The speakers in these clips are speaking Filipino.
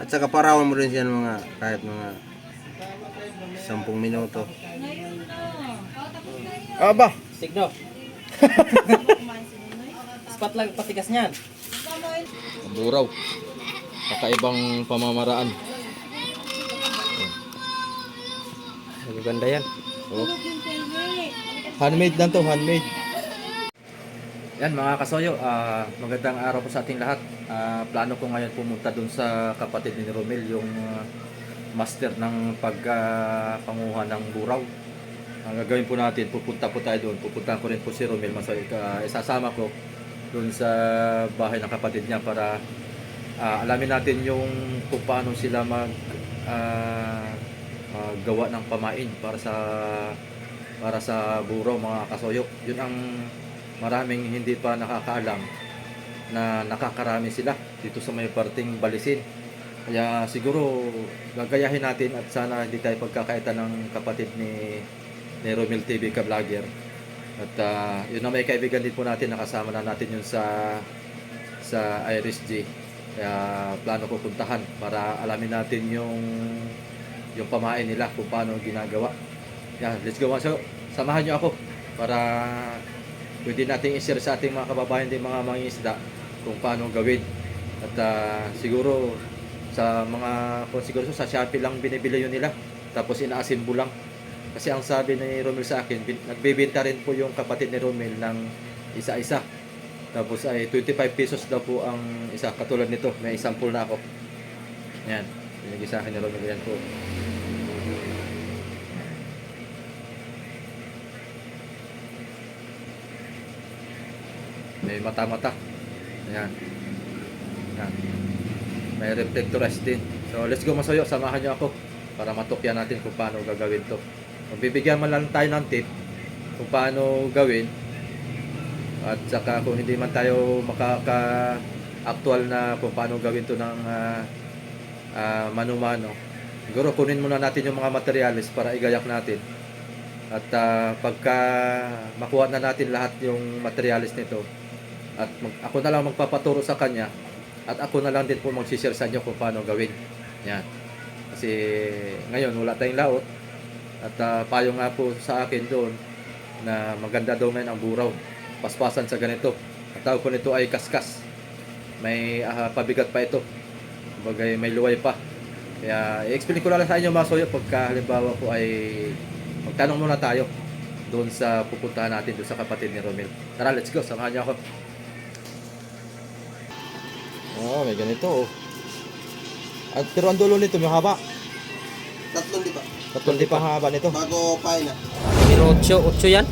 At saka parawan mo rin siya ng mga kahit mga 10 minuto. Aba, Signo. Spot lang patigas niyan. buraw. Kakaibang pamamaraan. Maganda yan. Oh. Handmade lang to, handmade. Yan mga kasoyo, ah, magandang araw po sa ating lahat. Ah, plano ko ngayon pumunta dun sa kapatid ni Romel, yung ah, master ng pagpanguha ng buraw. Ang gagawin po natin, pupunta po tayo doon. Pupunta ko rin po si Romel Masoy. Uh, isasama ko doon sa bahay ng kapatid niya para ah, alamin natin yung kung paano sila mag ah, ah, gawa ng pamain para sa para sa buraw mga kasoyo. Yun ang maraming hindi pa nakakaalam na nakakarami sila dito sa may parting balisin. Kaya siguro gagayahin natin at sana hindi tayo pagkakaitan ng kapatid ni ni Romel TV ka vlogger. At ah, yun na may kaibigan din po natin nakasama na natin yun sa sa Iris G. Kaya plano ko puntahan para alamin natin yung yung pamain nila kung paano ginagawa. Yan, let's go. So, samahan niyo ako para pwede nating i-share sa ating mga kababayan din mga mangingisda kung paano gawin. At ah, siguro sa mga kung siguro sa Shopee lang binibili yun nila tapos ina-assemble lang. Kasi ang sabi ni Romel sa akin, nagbebenta rin po yung kapatid ni Romel ng isa-isa. Tapos ay 25 pesos daw po ang isa katulad nito. May sample na ako. Yan. Binigay sa akin ni Romel yan po. May mata-mata. Ayan. Ayan. May reflectorized din. So, let's go masoyo. Samahan niyo ako para matukyan natin kung paano gagawin to. Kung bibigyan man lang tayo ng tip kung paano gawin at saka kung hindi man tayo makaka-actual na kung paano gawin to ng ah, ah, mano-mano. Siguro kunin muna natin yung mga materials para igayak natin. At ah, pagka makuha na natin lahat yung materials nito, at mag, ako na lang magpapaturo sa kanya, at ako na lang din po magsishare sa inyo kung paano gawin. Yan. Kasi ngayon wala tayong laot. At ah, payo nga po sa akin doon na maganda daw ngayon ang buraw. Paspasan sa ganito. Ang tawag ko nito ay kaskas. May ah, pabigat pa ito. Bagay may luway pa. Kaya i-explain ko lang sa inyo mga soyo pagka halimbawa po ay magtanong muna tayo doon sa pupuntahan natin doon sa kapatid ni Romel. Tara, let's go. Samahan niyo ako. Oh, may ganito oh. At, pero ang dulo nito, may haba. Tatlong di ba? Katulad di pa haba nito. Bago na. Pero 8, 8 yan?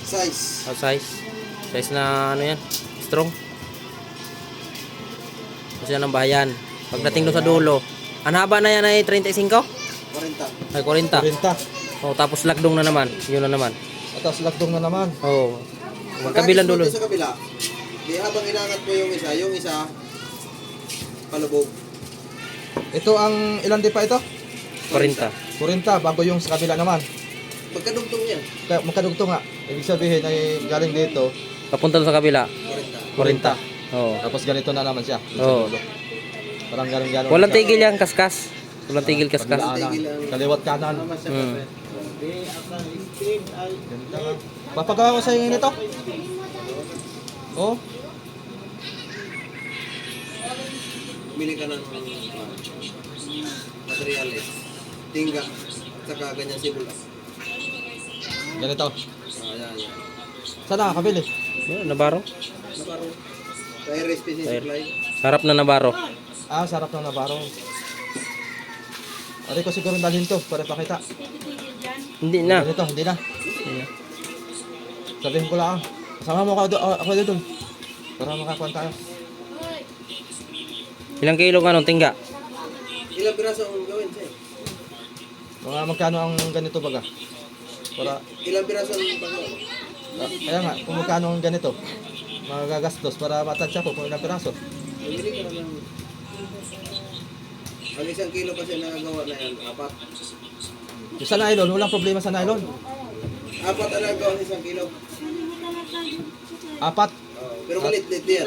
Size. Oh, size. Size na ano yan? Strong. Kasi yan ang bahayan. Pagdating doon sa dulo, ang haba na yan ay 35? 40. Ay 40. 40. Oh, tapos lagdong na naman. Yun na naman. At tapos lagdong na naman. Oh. Magkabilang dulo. Sa kabila. Di habang inangat mo yung isa, yung isa palubog. Ito ang ilan di pa ito? 40. 40 bago yung sa kabila naman. Pagkadugtong niya, Kaya magkadugtong nga. Ibig sabihin ay galing dito, Papunta doon sa kabila. 40. 40. Oh. tapos ganito na naman siya. sa Oo. dulo. Parang galing galing. Walang tigil yan, kaskas. Walang tigil, kaskas. Kaliwat kanan. Hmm. Ganito nga. Papagawa ko sa inyo nito. Oh, Bili ka ng uh, materials. Tingga. Saka ganyan sibula. ganito. Ah, yan, yan. Saan nakakabili? Nabaro. Nabarong. Sa RSPC Air. supply. Sarap na Nabaro. Ah, sarap ng Navarro. Ari ko siguro dalhin to para pakita. Hindi na. Ganito, hindi na. Sabihin ko lang. Sama mo ako, do, ako doon. Para makakuha tayo. Ilang kilo ka nung tingga? Ilang piraso ang gawin sa'yo? Mga magkano ang ganito baga? Para, Ilang piraso ang paggawa? ah, kaya nga, kung magkano ang ganito, magagastos para matansya ko kung ilang piraso. Bumili ka ng... Ang isang kilo kasi nakagawa na yan, apat. Yung sa nylon, walang problema sa nylon. Apat ang nagawa ng isang kilo. Apat Oh, pero malit-lit yan.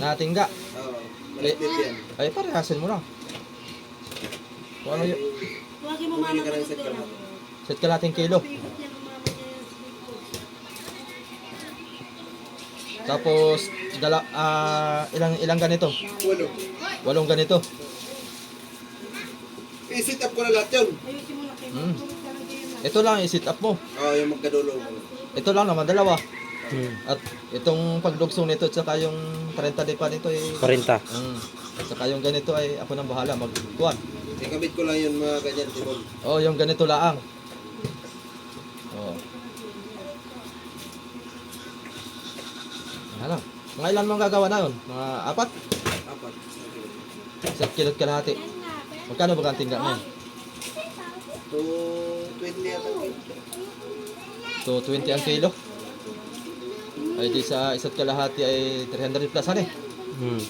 na Oh, Ulit yan. Ay, parehasin mo lang. Kung ano yung... Huwagin mo mama ka ng ng set ka lang. Set ka natin kilo. Tapos, dala, ah, ilang, ilang ganito? Walo. Walong ganito. I-sit up ko na lahat yun. Mo. Mm. Ito lang, i-sit up mo. Oo, yung magkadulo. Ito lang naman, dalawa. Hmm. At itong pagdugsong nito, tsaka yung 30 de pa nito, eh, 40. Mm. At saka yung ganito ay ako nang bahala magkuhan. Ikabit ko lang yun mga ganyan, Timon. Oh, yung ganito laang. Oh. Ano? Mga ilan mong gagawa na yun? Mga apat? Apat. Sa kilot kalahati. Magkano ba ang tingga mo? 220 yata. So, 20 ang kilo. Ay di sa isa't kalahati ay 300 plus ano eh. Hmm.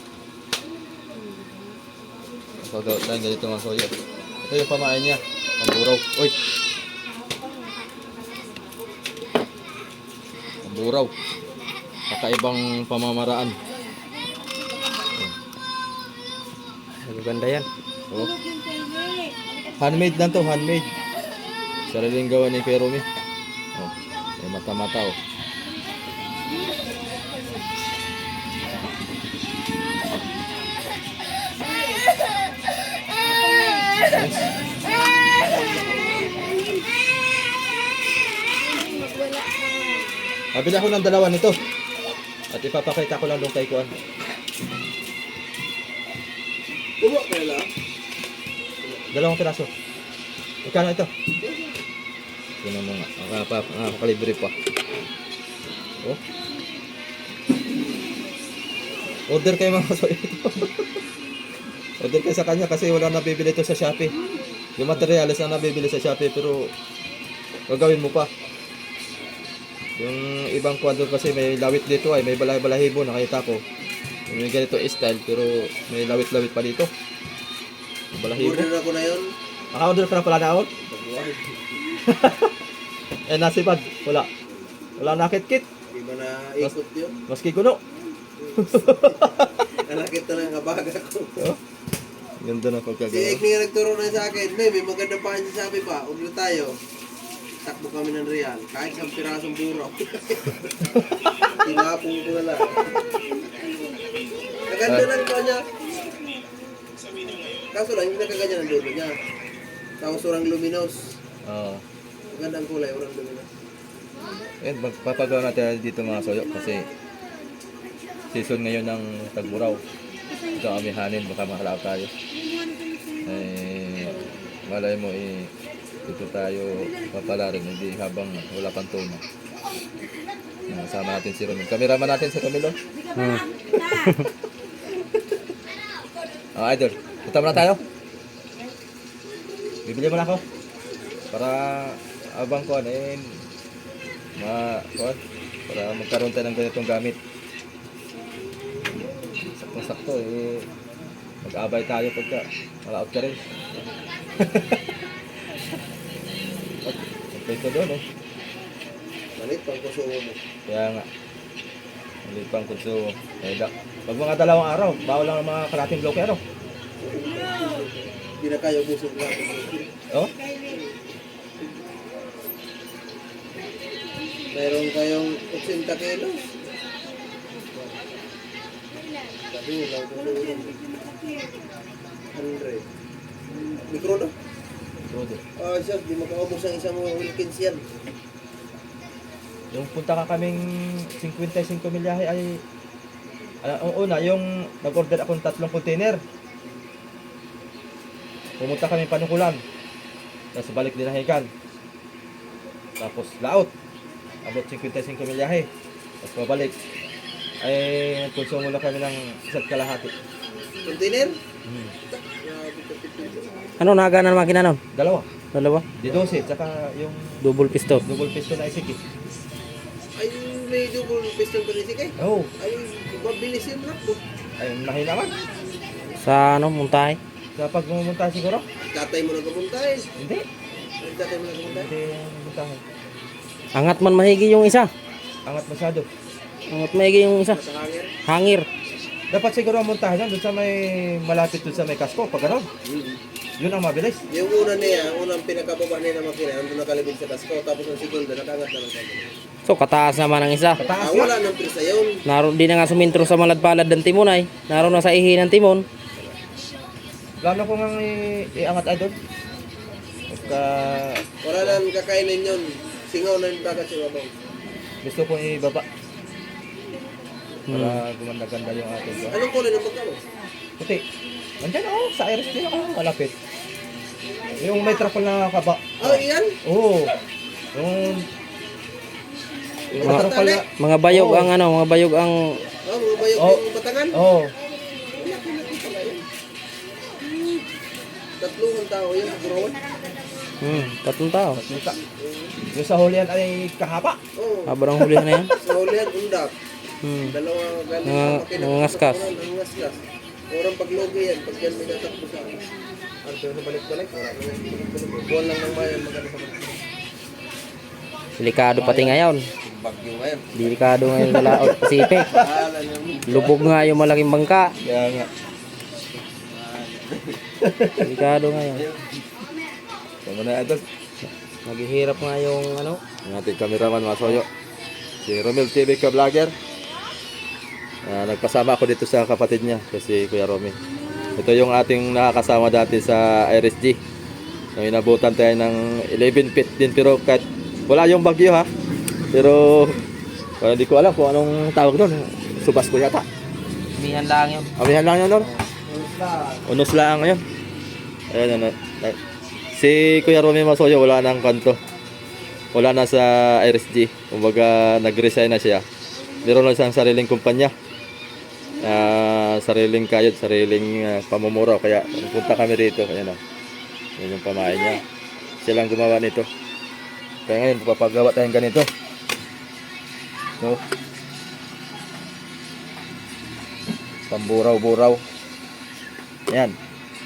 Pagawa tayo ganito mga soyo. Ito yung pamain niya. Pamburaw. Uy! Pamburaw. Kakaibang pamamaraan. Ang ganda yan. Oh. Handmade lang to, handmade. Sariling gawa ni Perumi. Oh, may mata-mata oh. Pabili ako ng dalawa nito. At ipapakita ko lang doon kay Kuan. Kuha ka na lang. Dalawang piraso. Magkano ito? Tingnan mo nga. Nakakalibre pa. Oh. Order kayo mga ito. Order kayo sa kanya kasi wala nabibili ito sa Shopee. Yung materials na nabibili sa Shopee pero gagawin mo pa. Yung ibang kwadro kasi may lawit dito ay may balay-balahibo nakita ko. May ganito style pero may lawit-lawit pa dito. Balahibo. Order ako na yun. Naka-order ka na pala na out? Eh, nasipad. Wala. Wala nakit-kit. Di ba na ikot yun? Maski kuno. Nalakit na lang kabaga ko. Oh. Ganda na Si pagkagawa. Ekni nga nagturo na sa akin, may may maganda pa niya sabi pa, order tayo. Takbo kami ng real, kahit isang pirasong buraw. Tinapong ko na lang. Naganda lang pa niya. Kaso lang, hindi nakaganyan ang dulo niya. Tapos orang luminos. Oo. Maganda ang kulay, orang luminos. Eh, magpapagawa natin dito mga soyo kasi season ngayon ng tagburaw. Ito kami hanin, baka mahalap tayo. Eh, malay mo eh, dito tayo papalarin, hindi habang wala pang tono. Kasama natin si Romil. Kameraman natin si Romil, oh. Hmm. Ah, idol. Punta muna tayo. Bibili mo na ako. Para abang ko eh ma kuan para magkaroon tayo ng ganitong gamit. Sakto-sakto eh mag-abay tayo pagka malaot ka rin. Ko doon eh. Malit pang kusumo mo. Kaya nga. Malipang kutso. Eh, da, pag mga dalawang araw, bawal lang ang mga kalating bloke ano. Hindi na kayo busog na. Oh? Meron kayong 80 kilos. Mo lang kung 100. Mikro na? Todo. Ah, siya, di makaubos ang isang Wilkins yan. Yung punta ka kaming 55 milyahe ay ang una, yung nag-order akong tatlong container. Pumunta kami panukulan. Tapos balik din Hikan. Tapos laot. Abot 55 milyahe. Tapos pabalik. Ay, konsumo na kami ng isa't kalahati. Container? Hmm. Ano nagana ng makina nun? Dalawa. Dalawa? Di 12, tsaka yung Double piston. double piston na isik. Ay, may double piston pa rin si Kay. Oh, Ay, mabilis yung lock ko. ay mahina man. Sa ano, muntahe? Sa pag pumunta siguro? Tatay mo na kumuntahin. Hindi. Tatay mo na kumuntahin. Hindi pumuntahan. Angat man mahigi yung isa. Angat masyado. Angat mahigi yung isa. Sa hangin. Hangir. Dapat siguro ang montahe doon sa may malapit doon sa may kasko, pag gano'n. Yun ang mabilis. Yung una niya, unang pinakababa niya na makina, andun nakalibig sa kasko, tapos ang segundo, nakangat na lang sa So, kataas naman ang isa. Kataas Ah, na. wala nang prisa yun. Naroon din na nga sumintro sa maladpalad ng timon ay. Naroon na sa ihi ng timon. Plano ko nga iangat ay doon. Pagka Wala nang kakainin yun. Singaw na yung dagat sa babaw. gusto kong ibaba. Para gumanda-ganda yung ating ko. Anong kulay ng pagkaw? Puti. Andyan oh, sa iris din ako, malapit. Yung may trapal na kaba. Ah, iyan? Oo. Yung... Yung Mga- trapal na... Mga bayog ang ano, mga bayog ang... Oh, mga bayog Oh. yung batangan. Oo. Laki-laki pala yun. Tatlong tao yun, buruan. Hmm, tatlong tao. Kita. Yung sa hulihan ay kahaba. Oo. Haba ng hulihan na yan. Sa hulihan, undak. Hmm. Dalawa galing Mga- sa makina. mga ngaskas. Nangaskas. Orang paglogi yan, pag yan may tatakbo sa akin. Arto na balik-balik, wala na yan. Buwan lang ng bayan, maganda sa balik. Delikado pati ngayon. Bagyo ngayon. Delikado ngayon sa laot Pacific. Lubog nga yung malaking bangka. Kaya nga. Delikado ngayon. Tama na idol. Naghihirap nga yung ano. Ang ating cameraman mga soyo. Si Romel TV ka vlogger. Ah, nagpasama ako dito sa kapatid niya kasi Kuya Romy. Ito yung ating nakakasama dati sa RSG. Nung inabutan tayo ng 11 feet din pero kahit wala yung bagyo ha. Pero wala hindi ko alam kung anong tawag doon. Subas ko yata. Mihan lang yun. Amihan lang yun, Lord. Unos lang ngayon. Ayan, ano. ay- Si Kuya Romy Masoyo, wala nang kanto. Wala na sa RSG. Kumbaga, nag-resign na siya. Meron lang siyang sariling kumpanya. Ah, sariling kayod, sariling ah, pamumuraw. Kaya, punta kami rito. Ayan o. Yan yung pamain niya. Siya lang gumawa nito. Kaya ngayon, papagawa tayong ganito. So, pamburaw-buraw. Ayan.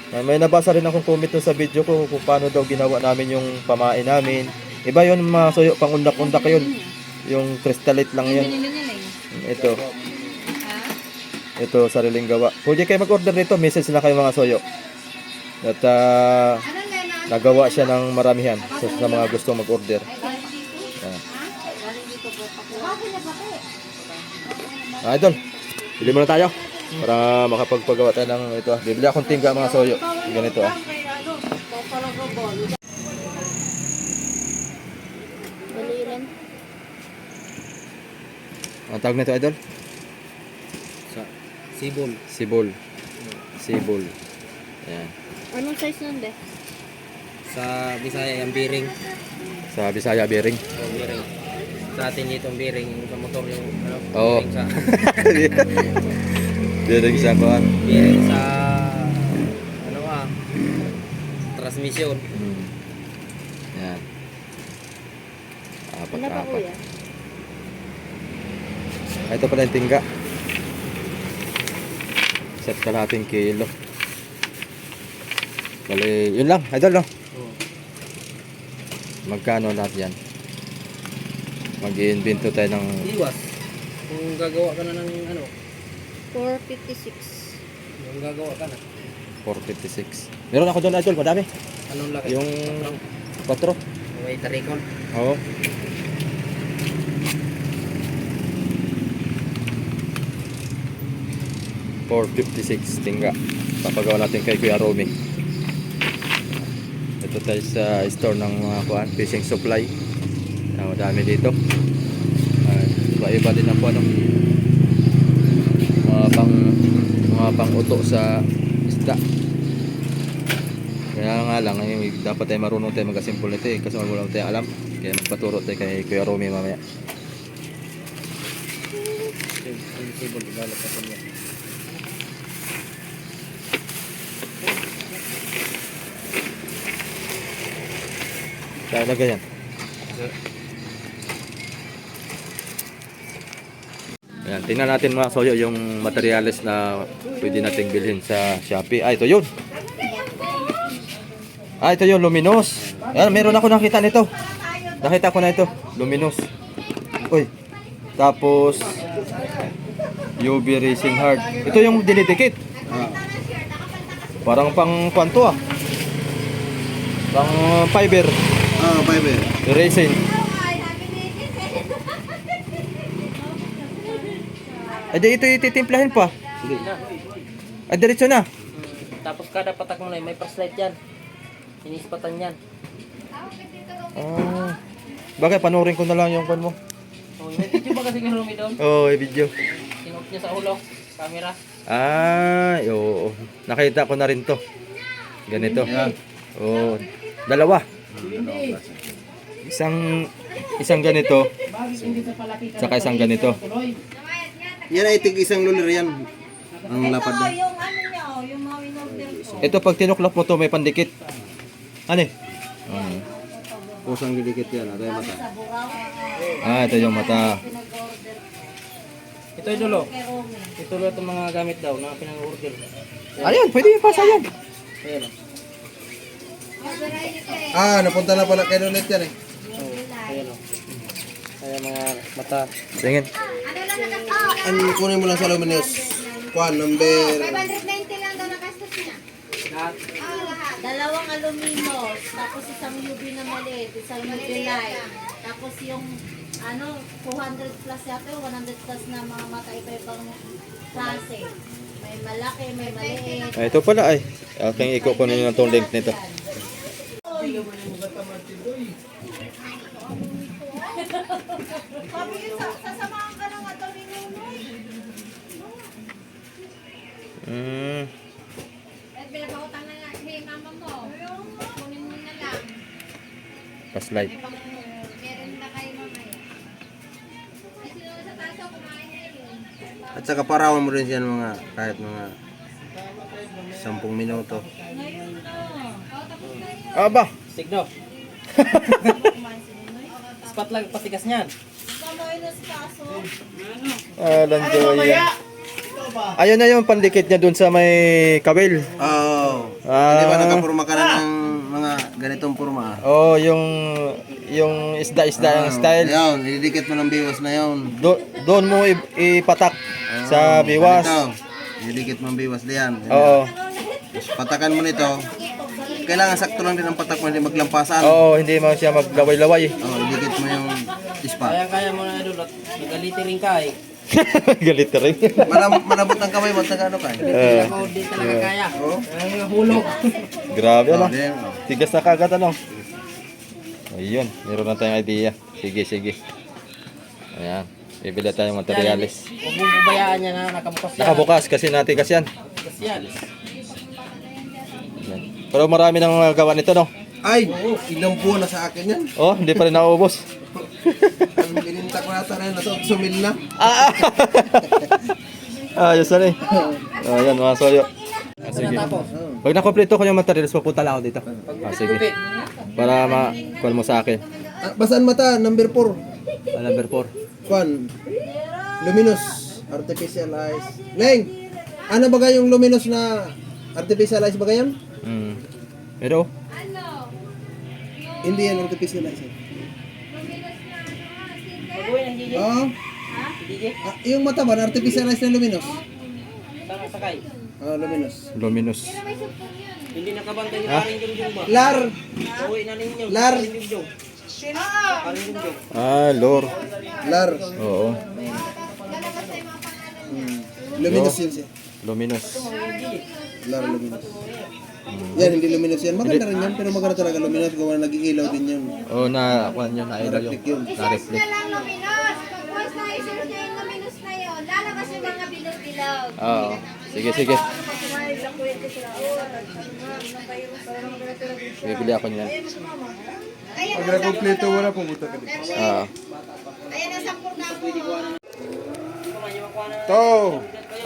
May- May nabasa rin akong comment sa video ko kung paano daw ginawa namin yung pamain namin. Iba yun mga soyo, pang undak-undak yun. Yung crystalite lang yun. Ito. Ito, sariling gawa. Pwede kayo mag-order dito, message na kayo mga soyo. At ah, nagawa siya ng maramihan sa, sa mga gustong mag-order. Ayan. Ah, idol. Bili muna tayo. Para makapagpagawa tayo ng ito. Bibili akong tingga mga soyo. Ganito ah. Ang tawag nito idol? Sa Sibol. Sibol. Sibol. Ayan. Anong size nun, be? Sa Bisaya yung bearing. Sa Bisaya bearing. O bearing. Sa atin dito bearing yung sa motor yung ano, Oo. bearing sa bearing sa kuhan. bearing sa ano ah transmission. Hmm. Ayan. Apat, Ano pa, kuya? Ah, Ito pala yung tingga. Set kalahating kilo. Bali, yun lang. Idol, no? Magkano lahat yan? Mag-i-invento tayo ng... Iwas. Kung gagawa ka na ng ano, 456. kung gagawa ka na. 456. Meron ako doon, Idol. Madami. Anong laki? Yung 4. May tarikon. Oo. $456 tingga. Papagawa natin kay Kuya Romy. Ito tayo sa store ng mga kuan, fishing supply. Ah, madami dito. Ah, iba-iba din ang ano. Mga pang mga pang uto sa isda. Kaya nga lang, eh, dapat tayo marunong tayo mag-simple nito eh, kasi wala tayo alam. Kaya magpaturo tayo kay Kuya Romy mamaya. Niya. Kaya lagay yan. Ayan, tingnan natin mga soyo yung materials na pwede nating bilhin sa Shopee. Ah, ito yun. Ah, ito yun, luminous. Ayan, meron ako nakita nito. Nakita ko na ito, luminous. Uy, tapos UV Racing Hard. Ito yung dinidikit. Ah. Parang pang kwanto ah. Pang fiber Ah, fiber. racing. Ay, ito ititimplahin pa. Ay, diretso na. Tapos kada patak mo na may flashlight yan. Inispatan yan. Ah. Bagay, panoorin ko na lang yung kwan mo. Oh, may video ba kasi kay Rumi doon? Oo, oh, video. Sinuot niya sa ulo. Camera. Ay, oo. Nakita ko na rin to. Ganito. Oo. Dalawa. Isang isang ganito. Saka isang ganito. Yan ay tig isang lulir yan. Ang lapad na. Yung ano niya, yung mga in-order ko. Ito pag tinuklap mo to may pandikit. Ano eh? Pusang didikit yan. Ito yung mata. Ah, ito yung mata. Ito yung dulo. Ito itong mga gamit daw na pinang-order. Ayan, pwede ipasa yan. Ayan. Ah, napunta na pala kay Lulit yan eh. Ayan o. Ayan mga mata. Tingin. Ang kunin mo lang sa luminous. Kwan, number... 590 lang daw nakastos niya. Lahat. Dalawang aluminos, tapos isang UV na maliit, isang UV light. Tapos yung ano, 200 plus yata, 100 plus na mga mata iba-ibang klase. May malaki, may maliit. Ah, ito pala ay. Aking ikukunin na itong link nito. Sabi yun, sa- sasamahan ka ng ato ni Nunoy. Mm. At binabautang na nga, hey mama mo, kunin mo na lang. Paslight. Meron na kayo mamaya. Ay, sino sa taso, kumain na yun. At saka parawan mo rin siya ng mga kahit mga 10 minuto. Aba. Signo. Spot lang patigas niyan. Na. Alam ko yan. Ayun na yung pandikit niya dun sa may kawil. Oh. Ah. Hindi ba nakapurma ka na ng mga ganitong purma? Oh, yung yung isda-isda yung style. Ayun, ididikit mo ng biwas na yun. Do, doon mo i- ipatak sa biwas. Ito, ididikit mo ang biwas diyan. Oo. Tapos patakan mo nito. Kailangan sakto lang din ang patak mo, hindi maglampasan. Oo, hindi mo siya maglaway-laway. Oh, idikit mo yung ispat. Kaya-kaya mo na idol nagaliti rin ka eh. Galit rin. Manam, manabot ang kamay mo, taga ano ka? Eh, Ako di talaga kaya. Oo. Ay, hulog. grabe ano. Oh, oh. Tigas na kagad ano. Ayun, meron na tayong idea. Sige, sige. Ayan. Bibili tayong materialis. Huwag mong bubayaan niya na nakabukas yan. Nakabukas kasi natigas yan. Nakabukas yan. Ayan. Pero marami nang gawa nito no. Ay, ilang buwan na sa akin yan. Oh, hindi pa rin nauubos. Ang bininta ko nata na nasa sumil na. Ah! Ayos na eh. Ayan mga soyo. Ah, sige. Pag nakompleto ko yung materials, pupunta lang ako dito. Ah, sige. Para ma-call mo sa akin. Ah, basaan mata, number 4. Ah, number 4. Kwan, luminous, artificial eyes. Leng, ano ba yung luminous na artificial eyes ba yan? Mm. Pero, Hindi yan artificial eyes. eh. Baguhin ang gigi. Oo. Gigi. Ah, yung mata ba, na artificial eyes na luminous? Saka sakay. Ah, luminous. luminous. Hindi nakabantay yung paring jungjung ba? Lar, Uwi na ninyo. Lar. Ah, lore. lar. Oo. Luminous yun siya. Luminous. Lar luminous. Yan, hindi luminous yan. Maganda rin yan, pero maganda talaga luminous. Gawa na nag-iilaw din yan. Oh, na, kuhan yun, na idol Reflect yun. yun. Na-reflect. lang luminos. Pag na i-search niya yung luminos na yun, lalabas yung mga bilog-bilog. Oo. Sige, sige. Bibili ako niyan. Pag na-complete, wala pumunta ka dito. Ah. Ayan ang sampur na ako. To!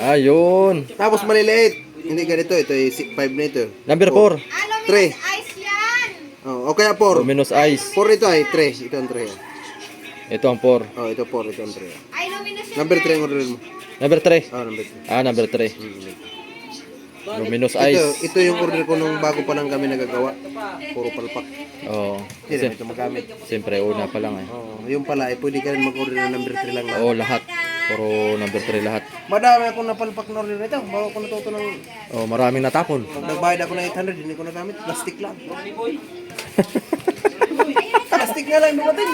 Ayun. Tapos maliliit. Hindi ganito, ito ay 5 na ito. Number 4. Ah, luminos Three. ice yan. Oh, o kaya 4. Luminous eyes. 4 ito ay 3. Ito ang 3. Ito ang 4. Oh, ito 4, ito ang 3. Ay, luminos yan. Number 3 ang order mo. Number 3. Oh, number 3. Ah, number 3. Luminous Ito, eyes. ito yung order ko nung bago pa lang kami nagagawa. Puro palpak. Oo. Hindi naman ito magamit. Siyempre, una pa lang eh. Oh, yung pala, eh, pwede ka rin mag-order ng number 3 lang. Oo, lahat. Puro number 3 lahat. Madami akong napalpak na order nito. Bago ko natuto ng... Oh, maraming natapon. Pag nagbayad ako ng 800, hindi ko nagamit. Plastic lang. Plastic nga lang dumating.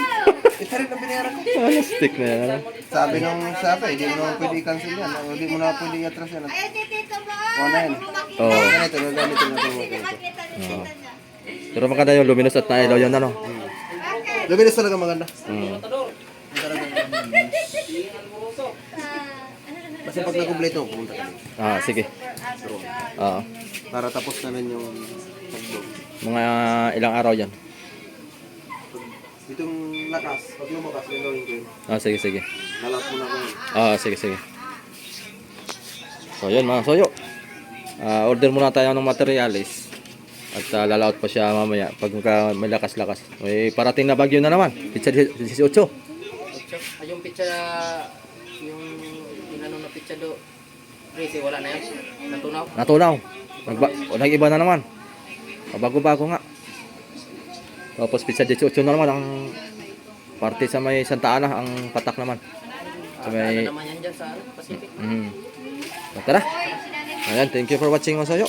800 na binayaran ko. Stick na yan? Sabi nung sabi, hindi mo na pwede i-cancel yan. Hindi mo na pwede i-atras yan. O na yan. Oo. Ganito, gagamitin natin mo ganito. Oo. Pero maganda yung luminous at na-ilaw yan ano. Luminous talaga maganda. Mm. Kasi pag nag-complete mo, pumunta ka dito. Ah, sige. Oo. Para tapos na rin yung pag-vlog. Mga ilang araw yan. Itong lakas, pag lumakas, gagawin ko yun. Ah, sige, sige. Nalat mo na ko. Ah, sige, sige. So, yun mga soyo. Ah, order muna tayo ng materialis. At uh, lalaot pa siya mamaya pag may lakas-lakas. May parating na bagyo na naman. Pizza 18. Ay, yung pizza, yung inano na pizza do, Crazy, wala na yan. Natunaw. Natunaw. Nagba nag-iba na naman. Bago-bago nga. Tapos pizza 18 na naman ang parte sa may Santa Ana ang patak naman. Sa Ano may naman yan dyan sa ano, Pacific. mm. Tara. Ayan, thank you for watching mga soyo.